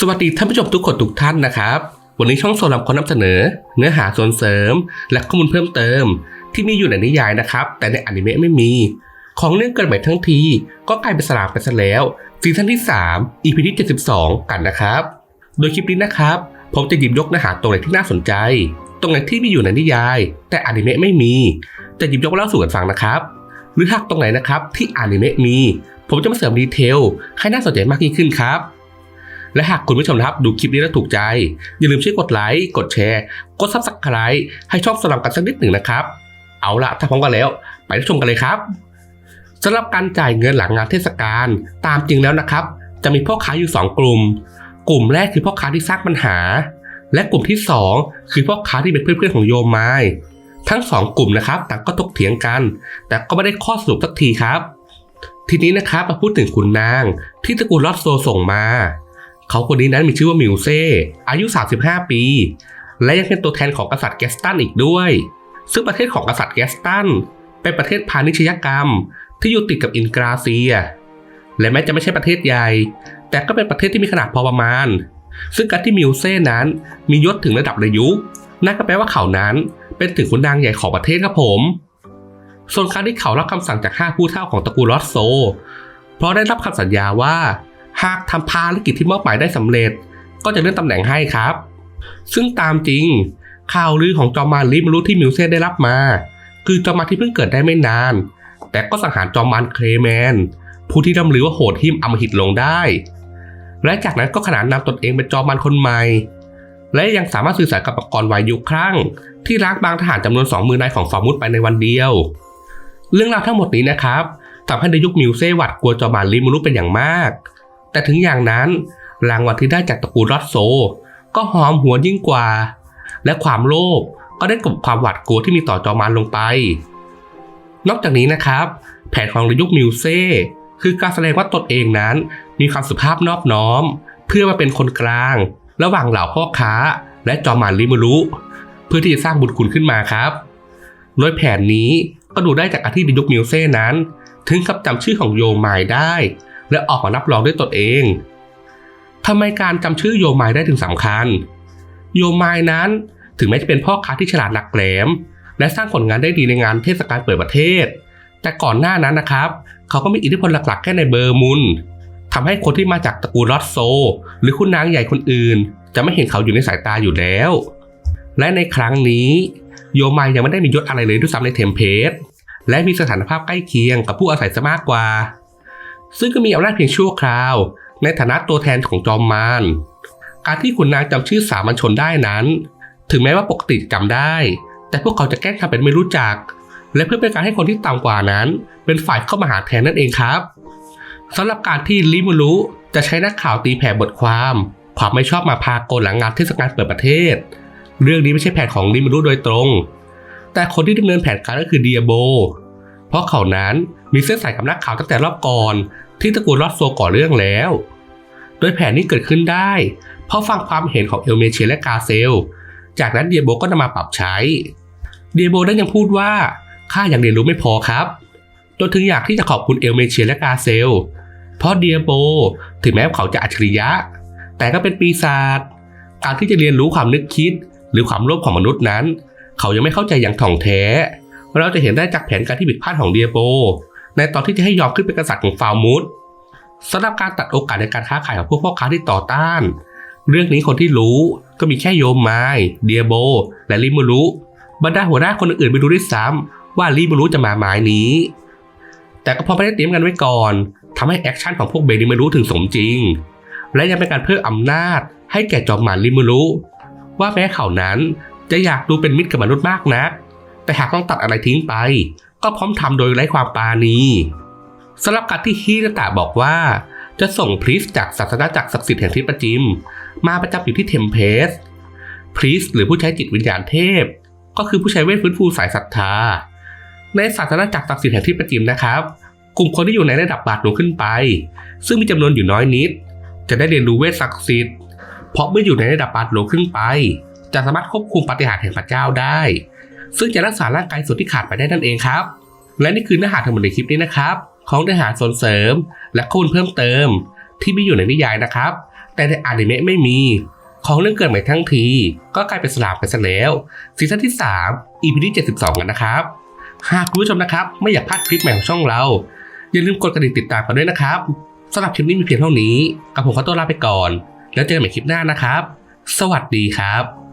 สวัสดีท่านผู้ชมทุกคนทุกท่านนะครับ วันนี้ช่องโซลัมขอนำเสนอ เนื้อหาส่วนเสริม และข้อมูลเพิ่มเติม ที่มีอยู่ในนิยายนะครับ แต่ในอนิเมะไม่มี ของเรื่องเกิดใหม่ทั้งที ก็กลายเป็นสลามไปซะแล้วซีซั่นที่ 3 EP ที่ 72 กันนะครับ โดยคลิปนี้นะครับ ผมจะหยิบยกเนื้อหาตรงไหนที่น่าสนใจ ตรงไหนที่มีอยู่ในนิยาย แต่อนิเมะไม่มีจะหยิบยกเล่าสู่กันฟังนะครับ หรือหากตรงไหนนะครับที่อนิเมะมี ผมจะมาเสริมดีเทลให้น่าสนใจมากยิ่งขึ้นครับ และหากคุณผู้ชมนะครับดูคลิปนี้แล้วถูกใจ อย่าลืมช่วยกดไลค์กดแชร์ กดซับสไครต์ให้ช่องสลับกันสักนิดหนึ่งนะครับ เอาละถ้าพร้อมกันแล้ว ไปรับชมกันเลยครับสำหรับการจ่ายเงินหลังงานเทศกาลตามจริงแล้วนะครับ จะมีพ่อค้าอยู่ 2 กลุ่ม กลุ่มแรกคือพ่อค้าที่สร้างปัญหา และกลุ่มที่ 2 คือพ่อค้าที่เป็นเพื่อนๆของโยมไม้ทั้งสองกลุ่มนะครับต่างก็ถกเถียงกัน แต่ก็ไม่ได้ข้อสรุปสักทีครับ ทีนี้นะครับมาพูดถึงขุนนางที่ตระกูลลอดโซส่งมา เขาคนนี้นั้นมีชื่อว่ามิวเซ่อายุ 35 ปี และยังเป็นตัวแทนของกษัตริย์แกสตันอีกด้วย ซึ่งประเทศของกษัตริย์แกสตันเป็นประเทศพาณิชยกรรม ที่อยู่ติดกับอินกราเซีย และแม้จะไม่ใช่ประเทศใหญ่ แต่ก็เป็นประเทศที่มีขนาดพอประมาณ ซึ่งการที่มิวเซ่นั้นมียศถึงระดับระยุนั่นก็แปลว่าเขานั้นเป็นถึงขุนนางใหญ่ของประเทศครับผมส่วนการที่เขารับคำสั่งจากห้าผู้เฒ่าของตระกูลลอสโซ เพราะได้รับคำสัญญาว่า หากทำภารกิจที่มอบหมายได้สำเร็จ ก็จะเลื่อนตำแหน่งให้ครับ ซึ่งตามจริง ข่าวลือของจอมมารลิมรู้ที่มิวเซ่ได้รับมา คือจอมมารที่เพิ่งเกิดได้ไม่นาน แต่ก็สังหารจอมมารเคลแมน ผู้ที่ร่ำลือว่าโหดหิมอำมหิตลงได้ และจากนั้นก็ขนานนามตนเองเป็นจอมมารคนใหม่ และยังสามารถสื่อสารกับปกรณ์วายุครั้ง ที่ล้างบางทหารจำนวนสองมือนายของฟาร์มุดไปในวันเดียว เรื่องราวทั้งหมดนี้นะครับทำให้ในยุคมิวเซ่หวัดกลัวจอมมารลิมรุเป็นอย่างมาก แต่ถึงอย่างนั้นรางวัลที่ได้จากตระกูลรอดโซ ก็หอมหัวยิ่งกว่า และความโลภก็ได้กลบความหวาดกลัวที่มีต่อจอมารลงไป นอกจากนี้นะครับ แผนของยุคมิวเซ่คือการแสดงว่าตนเองนั้น มีความสุภาพนอบน้อม เพื่อมาเป็นคนกลาง ระหว่างเหล่าพ่อค้า และจอมารลิมุรุเพื่อที่จะสร้างบุญคุณขึ้นมาครับ โดยแผนนี้ก็ดูได้จากกาที่ยุคมิวเซ่นั้น ถึงกับจำชื่อของโยมายได้ และออกมารับรองด้วยตนเองทำไมการจำชื่อโยมายได้ถึงสำคัญ โยมายนั้นถึงแม้จะเป็นพ่อค้าที่ฉลาดหลักแหลม และสร้างผลงานได้ดีในงานเทศกาลเปิดประเทศ แต่ก่อนหน้านั้นนะครับ เขาก็มีอิทธิพลหลักๆ แค่ในเบอร์มุนทำให้คนที่มาจากตระกูลลอตโซ หรือคุณนางใหญ่คนอื่น จะไม่เห็นเขาอยู่ในสายตาอยู่แล้ว และในครั้งนี้ โยมายยังไม่ได้มียศอะไรเลยด้วยซ้ำในเทมเพลตและมีสถานภาพใกล้เคียงกับผู้อาศัยซะมากกว่า ซึ่งก็มีอำนาจเพียงชั่วคราว ในฐานะตัวแทนของจอมมารการที่ขุนนางจำชื่อสามัญชนได้นั้น ถึงแม้ว่าปกติจำได้ แต่พวกเขาจะแกล้งทำเป็นไม่รู้จัก และเพื่อเป็นการให้คนที่ต่ำกว่านั้น เป็นฝ่ายเข้ามาหาแทนนั่นเองครับสำหรับการที่ลิมูรุจะใช้นักข่าวตีแผ่บทความความไม่ชอบมาพากลหลังงานเทศกาลเปิดประเทศ เรื่องนี้ไม่ใช่แผนของลิมูรุโดยตรง แต่คนที่ดำเนินแผนการก็คือเดียโบ เพราะเขานั้นมีเส้นสายกับนักข่าวตั้งแต่รอบก่อน ที่ตระกูลลอดโซก่อเรื่องแล้ว โดยแผนนี้เกิดขึ้นได้ เพราะฟังความเห็นของเอลเมเชียและกาเซล จากนั้นเดียโบก็นำมาปรับใช้ เดียโบได้ยังพูดว่าข้ายังเรียนรู้ไม่พอครับจนถึงอยากที่จะขอบคุณเอลเมเชียและกาเซล เพราะเดียโบถึงแม้เขาจะอัจฉริยะ แต่ก็เป็นปีศาจการที่จะเรียนรู้ความนึกคิด หรือความโลภของมนุษย์นั้น เขายังไม่เข้าใจอย่างถ่องแท้ เราจะเห็นได้จากแผนการที่ผิดพลาดของเดียโบ ในตอนที่จะให้ยอมขึ้นเป็นกษัตริย์ของฟาวมุสสำหรับการตัดโอกาสในการค้าขายของพวกพ่อค้าที่ต่อต้าน เรื่องนี้คนที่รู้ก็มีแค่โยมไม้เดียโบ และลิมูรุบรรดาหัวหน้าคนอื่นๆไม่รู้ด้วยซ้ำว่าลิมูรุจะมาหมายนี้ แต่ก็พอไม่ได้เตรียมกันไว้ก่อนทำให้แอคชั่นของพวกเบนิไม่รู้ถึงสมจริง และยังเป็นการเพิ่มอำนาจ ให้แก่จอมหมารลิมูรุว่าแม้เขานั้นจะอยากดูเป็นมิตรกับมนุษย์มากนัก แต่หากต้องตัดอะไรทิ้งไป ก็พร้อมทำโดยไร้ความปราณีสำหรับการที่ฮิรตะบอกว่า จะส่งพรีสจากศาสนาจักรศักดิ์สิทธิ์แห่งทิประจิม มาประจำอยู่ที่เทมเพสพรีสหรือผู้ใช้จิตวิญญาณเทพ ก็คือผู้ใช้เวทฟื้นฟูสายศรัทธา ในศาสนาจักรศักดิ์สิทธิ์แห่งทิประจิมนะครับกลุ่มคนที่อยู่ในระดับบาทหลวงขึ้นไป ซึ่งมีจำนวนอยู่น้อยนิด จะได้เรียนรู้เวทศักดิ์สิทธิ์เพราะเมื่ออยู่ในระดับบาทหลวงขึ้นไป จะสามารถควบคุมปฏิหารแห่งพระเจ้าได้ ซึ่งจะรักษาร่างกายส่วนที่ขาดไปได้นั่นเองครับ และนี่คือเนื้อหาทั้งหมดในคลิปนี้นะครับ ของเนื้อหาส่วนเสริม และข้อมูลเพิ่มเติม ที่มีอยู่ในนิยายนะครับ แต่ในอนิเมะไม่มี ของเรื่องเกิดใหม่ทั้งที ก็กลายเป็นสลามกันซะแล้วซีซั่นที่3 EP ที่72 กันนะครับ หากคุณผู้ชมนะครับ ไม่อยากพลาดคลิปใหม่ของช่องเรา อย่าลืมกดกระดิ่งติดตามกันด้วยนะครับสำหรับคลิปนี้มีเพียงเท่านี้กับผมขอตัวลาไปก่อน แล้วเจอกันใหม่คลิปหน้านะครับ สวัสดีครับ